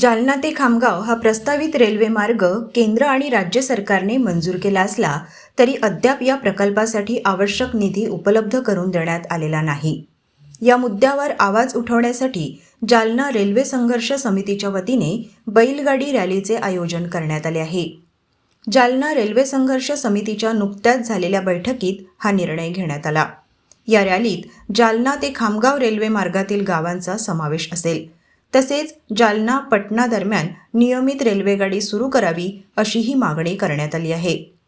जालना ते खामगाव हा प्रस्तावित रेल्वे मार्ग केंद्र आणि राज्य सरकारने मंजूर केला असला तरी अद्याप या प्रकल्पासाठी आवश्यक निधी उपलब्ध करून देण्यात आलेला नाही. या मुद्द्यावर आवाज उठवण्यासाठी जालना रेल्वे संघर्ष समितीच्या वतीने बैलगाडी रॅलीचे आयोजन करण्यात आले आहे. जालना रेल्वे संघर्ष समितीच्या नुकत्याच झालेल्या बैठकीत हा निर्णय घेण्यात आला. या रॅलीत जालना ते खामगाव रेल्वे मार्गातील गावांचा समावेश असेल. तसेच जालना पटना दरम्यान नियमित रेल्वेगाडी सुरू करावी अशीही मागणी करण्यात आली आहे.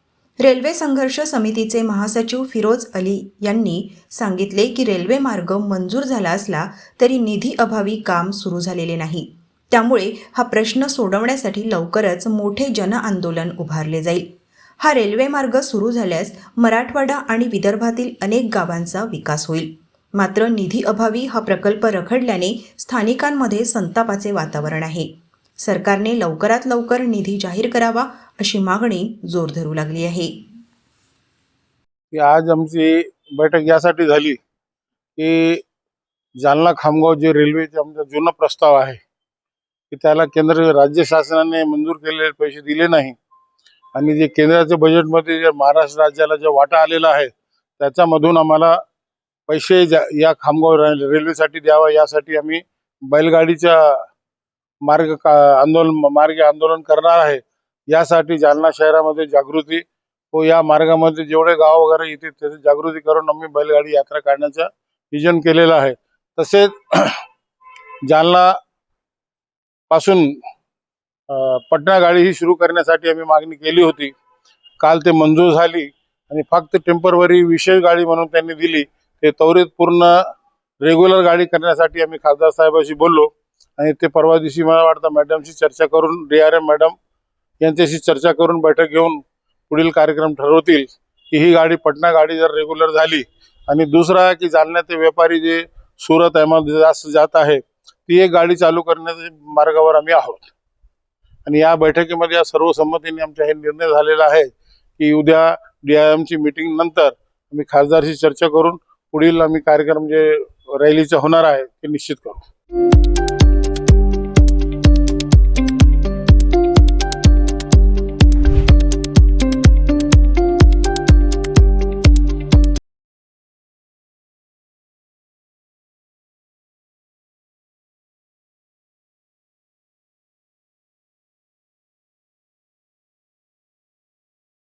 रेल्वे संघर्ष समितीचे महासचिव फिरोज अली यांनी सांगितले की रेल्वे मार्ग मंजूर झाला असला तरी निधी अभावी काम सुरू झालेले नाही. त्यामुळे हा प्रश्न सोडवण्यासाठी लवकरच मोठे जनआंदोलन उभारले जाईल. हा रेल्वे मार्ग सुरू झाल्यास मराठवाडा आणि विदर्भातील अनेक गावांचा विकास होईल. मात्र निधी अभावी हा प्रकल्प रखडल्याने स्थानिकांमध्ये संतापाचे वातावरण आहे. सरकारने लवकरात लवकर निधी जाहीर करावा अशी मागणी जोर धरू लागली आहे. आज आमची बैठक यासाठी झाली की जालना खामगाव जे रेल्वेचे आमचा जुना प्रस्ताव आहे की त्याला केंद्र राज्य शासनाने मंजूर केलेले पैसे दिले नाही. आणि जे केंद्राच्या बजेटमध्ये जे महाराष्ट्र राज्याला जे वाटा आलेला आहे त्याच्यामधून आम्हाला पैसे या खामगाव रे- रेल्वेसाठी द्यावा यासाठी आम्ही बैलगाडीच्या मार्ग आंदोलन मार्गे आंदोलन करणार आहे. यासाठी जालना शहरामध्ये जागृती व या मार्गामध्ये जेवढे गाव वगैरे येते त्याची जागृती करून आम्ही बैलगाडी यात्रा काढण्याचं नियोजन केलेलं आहे. तसेच जालना पासून पटना गाडी ही सुरू करण्यासाठी आम्ही मागणी केली होती. काल ते मंजूर झाली आणि फक्त टेम्परवरी विशेष गाडी म्हणून त्यांनी दिली. ते त्वरित पूर्ण रेग्युलर गाडी करण्यासाठी आम्ही खासदार साहेबांशी बोललो. आणि ते परवा दिवशी मला वाटतं मॅडमशी चर्चा करून डी आर एम मॅडम यांच्याशी चर्चा करून बैठक घेऊन पुढील कार्यक्रम ठरवतील की ही गाडी पटना गाडी जर रेग्युलर झाली आणि दुसरा आहे की जालन्याचे व्यापारी जे सुरत अहमदास जास्त जात आहे ती एक गाडी चालू करण्याच्या मार्गावर आम्ही आहोत. आणि या बैठकीमध्ये या सर्व संमतीने आमचा हे निर्णय झालेला आहे की उद्या डी आय एमची मीटिंग नंतर आम्ही खासदारशी चर्चा करून पुढील आम्ही कार्यक्रम जे रॅलीचा होणार आहे ते निश्चित करू.